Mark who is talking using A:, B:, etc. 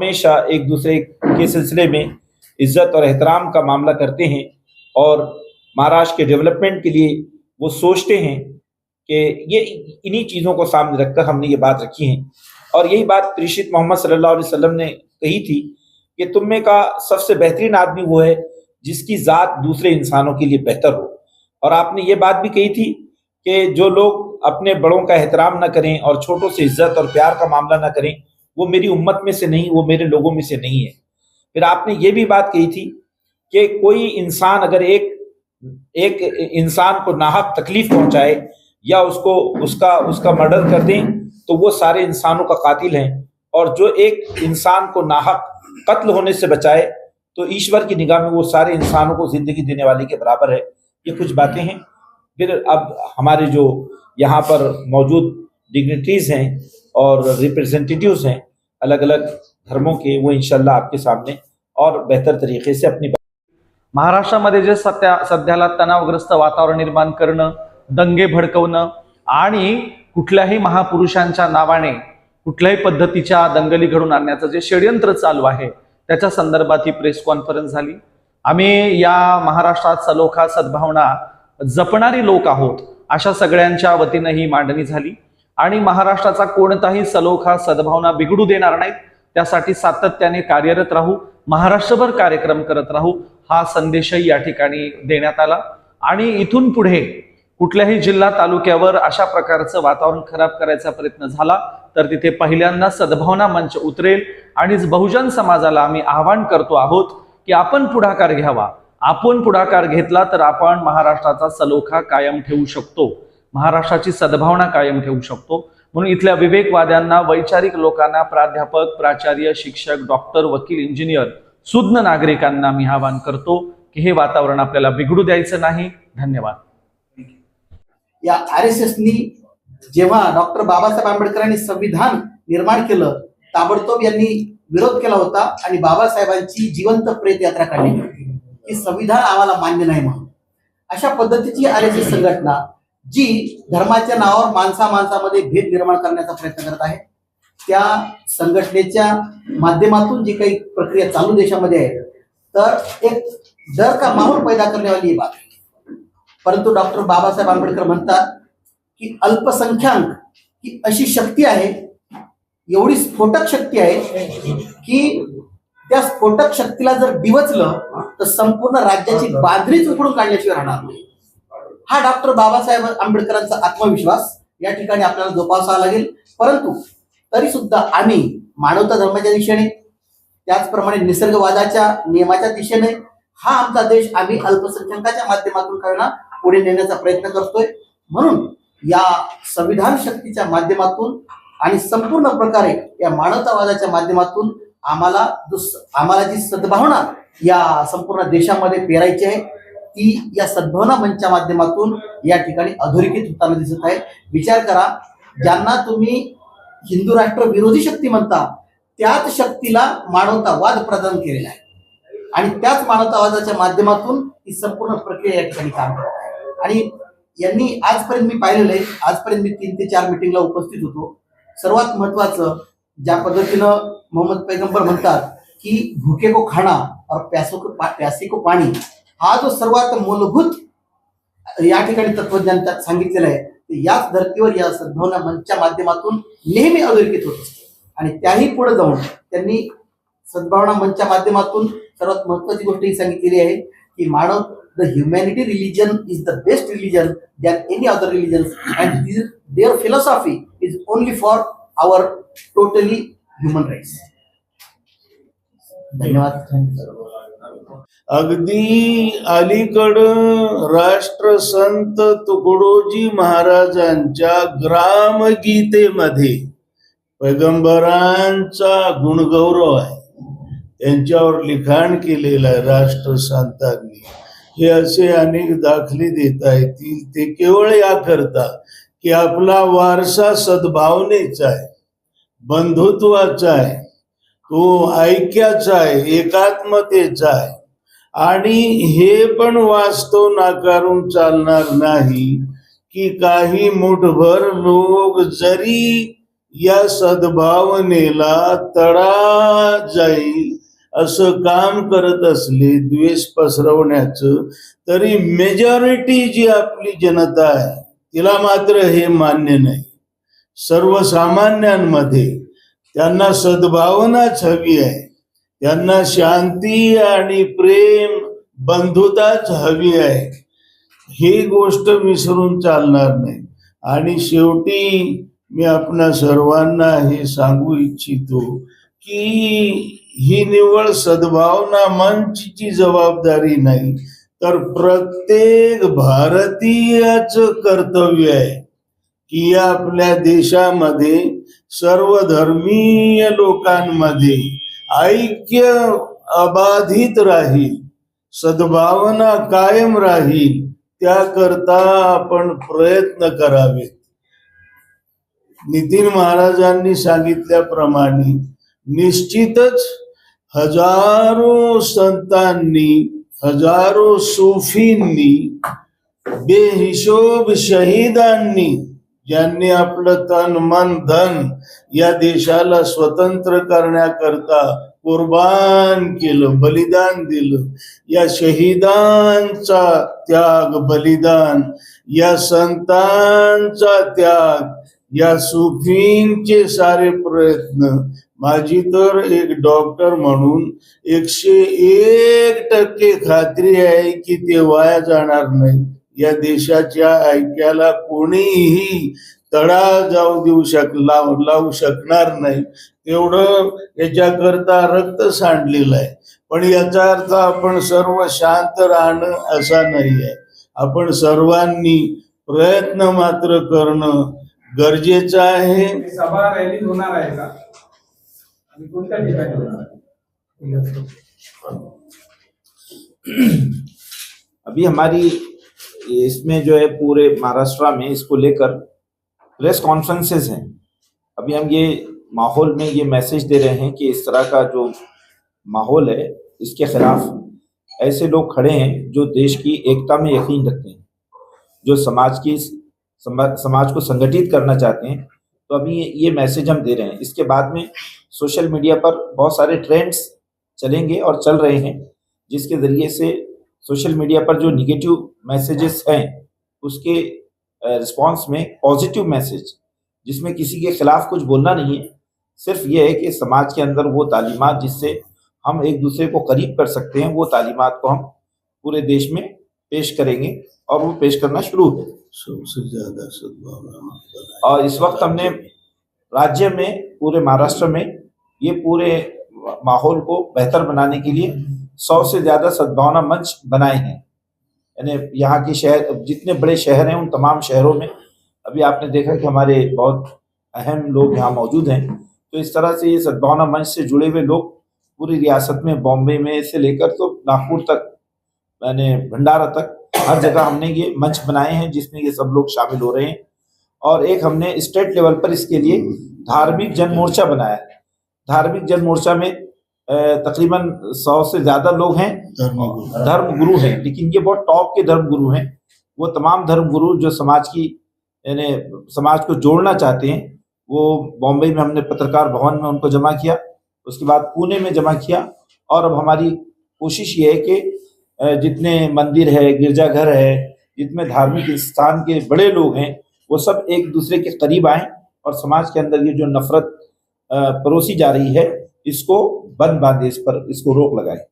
A: हमेशा एक दूसरे के सिलसिले में इज़्ज़त और एहतराम का मामला करते हैं और महाराष्ट्र के डेवलपमेंट के लिए वो सोचते हैं कि ये इन्हीं चीज़ों को सामने रखकर हमने ये बात रखी है। और यही बात प्रेषित मोहम्मद सल्लल्लाहु अलैहि वसल्लम ने कही थी कि तुम में का सबसे बेहतरीन आदमी वो है जिसकी ज़ात दूसरे इंसानों के लिए बेहतर हो। और आपने ये बात भी कही थी कि जो लोग अपने बड़ों का एहतराम ना करें और छोटों से इज़्ज़त और प्यार का मामला ना करें वो मेरी उम्मत में से नहीं, वो मेरे लोगों में से नहीं है। फिर आपने ये भी बात कही थी कि कोई इंसान अगर एक एक इंसान को नाहक तकलीफ़ पहुँचाए या उसको, उसका उसका मर्डर कर दें तो वो सारे इंसानों का कातिल हैं। और जो एक इंसान को नाहक कत्ल होने से बचाए तो ईश्वर की निगाह में वो सारे इंसानों को ज़िंदगी देने वाले के बराबर है। ये कुछ बातें हैं। फिर अब हमारे जो यहाँ पर मौजूद डिग्निटीज हैं और रिप्रेजेंटेटिव्स हैं अलग अलग धर्मों के वो इंशाल्लाह आपके सामने और बेहतर तरीके से अपनी
B: महाराष्ट्रामध्ये जे सध्या सध्याला तणावग्रस्त वातावरण निर्माण करणं दंगे भडकवणं आणि कुठल्याही महापुरुषांच्या नावाने कुठल्याही पद्धतीच्या दंगली घडून आणण्याचं जे षडयंत्र चालू आहे त्याच्या संदर्भात ही प्रेस कॉन्फरन्स झाली. आम्ही या महाराष्ट्रात सलोखा सद्भावना जपणारी लोक आहोत अशा सगळ्यांच्या वतीनं ही मांडणी झाली. आणि महाराष्ट्राचा कोणताही सलोखा सद्भावना बिघडू देणार नाहीत. त्यासाठी सातत्याने कार्यरत राहू महाराष्ट्रभर कार्यक्रम करत राहू हा संदेशही या ठिकाणी देण्यात आला. आणि इथून पुढे कुठल्याही जिल्हा तालुक्यावर अशा प्रकारचं वातावरण खराब करायचा प्रयत्न झाला तर तिथे पहिल्यांदा सद्भावना मंच उतरेल. आणि बहुजन समाजाला आम्ही आवाहन करतो आहोत की आपण पुढाकार घ्यावा. आपण पुढाकार घेतला तर आपण महाराष्ट्राचा सलोखा कायम ठेवू शकतो. महाराष्ट्राची सद्भावना कायम ठेवू शकतो. म्हणून इथल्या विवेकवाद्यांना वैचारिक लोकांना प्राध्यापक प्राचार्य शिक्षक डॉक्टर वकील इंजिनियर सुज्ञ नागरिकांना मी आवाहन करतो की हे वातावरण आपल्याला बिघडू द्यायचं नाही. धन्यवाद.
C: या आर एस एसनी जेव्हा डॉक्टर बाबासाहेब आंबेडकरांनी संविधान निर्माण केलं ताबडतोब यांनी विरोध केला होता आणि बाबासाहेबांची जिवंत प्रेत यात्रा काढली. होती की संविधान आम्हाला मान्य नाही म्हणून. अशा पद्धतीची आर एस एस संघटना जी धर्माच्या नावावर माणसा माणसामध्ये भेद निर्माण करण्याचा प्रयत्न करत आहे. त्या संघटनेच्या माध्यमातून जी काही प्रक्रिया चालू देशामध्ये आहे तर एक डर का माहोल पैदा करण्यावाली ही बात परंतु डॉक्टर बाबासाहेब आंबेडकर म्हणतात की अल्पसंख्याक ही अशी शक्ती आहे एवढी स्फोटक शक्ती आहे की त्या स्फोटक शक्तीला जर डिवचलं तर संपूर्ण राज्याची बाजरीच उकडून काढल्याशिवाय राहणार नाही. हा डॉक्टर बाबासाहेब आंबेडकरांचा आत्मविश्वास या ठिकाणी आपल्याला जोपासावा लागेल. परंतु तरी सुद्धा आम्ही मानवता धर्माच्या दिशेने त्याचप्रमाणे निसर्गवादाच्या नियमाच्या दिशेने हा आमचा देश आम्ही अल्पसंख्याकाच्या माध्यमातून करणं पुढे नेण्याचा प्रयत्न करतोय. म्हणून या संविधान शक्तीच्या माध्यमातून आणि संपूर्ण प्रकारे या मानवतावादाच्या माध्यमातून आम्हाला दुस आम्हाला जी सद्भावना या संपूर्ण देशामध्ये पेरायची आहे ती या सद्भावना मंचच्या माध्यमातून या ठिकाणी अधोरेखित होताना दिसत आहे विचार करा ज्यांना तुम्ही हिंदू राष्ट्र विरोधी शक्ती म्हणता त्याच शक्तीला मानवतावाद प्रदान केलेला आहे. आणि त्याच मानवतावादाच्या माध्यमातून ही संपूर्ण प्रक्रिया या ठिकाणी काम करत आहे. आणि यांनी आजपर्यंत मी पाहिलेलं आहे आजपर्यंत मी तीन ते चार मिटिंगला उपस्थित होतो. सर्वात महत्वाचं ज्या पद्धतीनं मोहम्मद पैगंबर म्हणतात की भूके को खाना और प्यासो को प्यासे को पाणी. हा जो सर्वात मूलभूत या ठिकाणी तत्वज्ञान त्यात सांगितलेलं आहे याच धर्तीवर या सद्भावना मंचच्या माध्यमातून नेहमी अधोरेखित होत असते. आणि त्याही पुढे जाऊन त्यांनी सद्भावना मंचच्या माध्यमातून सर्वात महत्वाची गोष्ट ही सांगितलेली आहे की मानव the humanity religion is the best religion than any other religion and their philosophy is only for our totally human rights धन्यवाद.
D: अगदी अलीकडं राष्ट्रसंत तुकडोजी महाराजांच्या ग्रामगीतेमध्ये पैगंबरांचा गुणगौरव आहे. त्यांच्यावर लिखाण केलेलं आहे राष्ट्रसंतांनी. हे असे अनेक दाखले देता येतील ते केवळ याकरता की आपला वारसा सद्भावनेचा आहे बंधुत्वाचा आहे तो ऐक्याचा आहे एकात्मतेचा आहे. आणि हे पण वास्तव नाकारून चालणार नाही. की काही मुठभर लोक जरी या सद्भावनेला तडा जाईल असं काम करत असले द्वेष पसरवण्याचं तरी मेजॉरिटी जी आपली जनता आहे तिला मात्र हे मान्य नाही. सर्वसामान्यांमध्ये त्यांना सद्भावनाच हवी आहे. त्यांना शांती आणि प्रेम बंधुताच हवी आहे. ही गोष्ट विसरून चालणार नाही. आणि शेवटी मी आपणा सर्वांना हे सांगू इच्छितो की ही निवळ सद्भावना मंचची जबाबदारी नाही तर प्रत्येक भारतीयाच कर्तव्य आहे की आपल्या देशामध्ये सर्व धर्मीय लोकांमध्ये ऐक्य अबाधित राहील सद्भावना कायम राहील त्याकरता आपण प्रयत्न करावेत. नितीन महाराजांनी सांगितल्याप्रमाणे निश्चितच हजारो संतांनी हजारो सुफींनी बेहिशोब शहीदांनी ज्यांनी आपलं तन मन धन या देशाला स्वतंत्र करण्याकरता कुर्बान केलं बलिदान दिलं. या शहीदांचा त्याग बलिदान या संतांचा त्याग या सुफींचे सारे प्रयत्न. माझी तर एक डॉक्टर म्हणून एकशे एक टक्के खात्री आहे की ते वाया जाणार नाही या देशाच्या ऐक्याला कोणीही तडा जाऊ देऊ शक लाव लावू शकणार नाही. तेवढं याच्याकरता रक्त सांडलेलं आहे. पण याचा अर्थ आपण सर्व शांत राहणं असा नाही आहे. आपण सर्वांनी प्रयत्न मात्र करणं गरजेचं आहे.
E: सभा रॅली होणार आहे का? आणि कोणत्या ठिकाणी होणार आहे?
A: अभी हमारी इसमें जो है पूरे महाराष्ट्र में इसको लेकर प्रेस कॉन्फ्रेंसेस हैं। अभी हम ये माहौल में ये मैसेज दे रहे हैं कि इस तरह का जो माहौल है, इसके खिलाफ ऐसे लोग खड़े हैं जो देश की एकता में यकीन रखते हैं, जो समाज की समाज को संगठित करना चाहते हैं। तो अभी ये- मैसेज हम दे रहे हैं। इसके बाद में सोशल मीडिया पर बहुत सारे ट्रेंड्स चलेंगे और चल रहे हैं, जिसके ज़रिए से सोशल मीडिया पर जो निगेटिव मैसेजेस हैं उसके रिस्पांस में पॉजिटिव मैसेज जिसमें किसी के खिलाफ कुछ बोलना नहीं है सिर्फ़ ये है कि समाज के अंदर वो तालीमात जिससे हम एक दूसरे को करीब कर सकते हैं वो तालीमात को हम पूरे देश में पेश करेंगे और वो पेश करना शुरू है
D: सबसे ज़्यादा
A: और इस वक्त हमने राज्य में पूरे महाराष्ट्र में ये पूरे माहौल को बेहतर बनाने के लिए सौ से ज़्यादा सद्भावना मंच बनाए हैं। यानी यहाँ के शहर, जितने बड़े शहर हैं, उन तमाम शहरों में अभी आपने देखा कि हमारे बहुत अहम लोग यहाँ मौजूद हैं। तो इस तरह से ये सद्भावना मंच से जुड़े हुए लोग पूरी रियासत में, बॉम्बे में से लेकर तो नागपुर तक, यानी भंडारा तक, हर जगह हमने ये मंच बनाए हैं जिसमें ये सब लोग शामिल हो रहे हैं। और एक हमने स्टेट लेवल पर इसके लिए धार्मिक जन मोर्चा बनाया है। धार्मिक जन मोर्चा में तकरीबन सौ से ज़्यादा लोग हैं। धर्म गुरु हैं। लेकिन ये बहुत टॉप के धर्म गुरु हैं। वो तमाम धर्म गुरु जो समाज की यानी समाज को जोड़ना चाहते हैं वो बॉम्बे में हमने पत्रकार भवन में उनको जमा किया। उसके बाद पुणे में जमा किया। और अब हमारी कोशिश ये है कि जितने मंदिर है गिरजाघर है जितने धार्मिक स्थान के बड़े लोग हैं वो सब एक दूसरे के करीब आए और समाज के अंदर ये जो नफरत परोसी जा रही है इसको बंद बांधे इस पर इसको रोक लगाए।